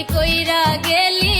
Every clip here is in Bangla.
আমায় কইরা গেলি?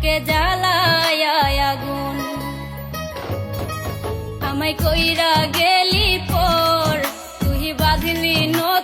বুকে জ্বালায় আগুন। আমায় কইরা গেলি পর তুই বাঁধলি নতুন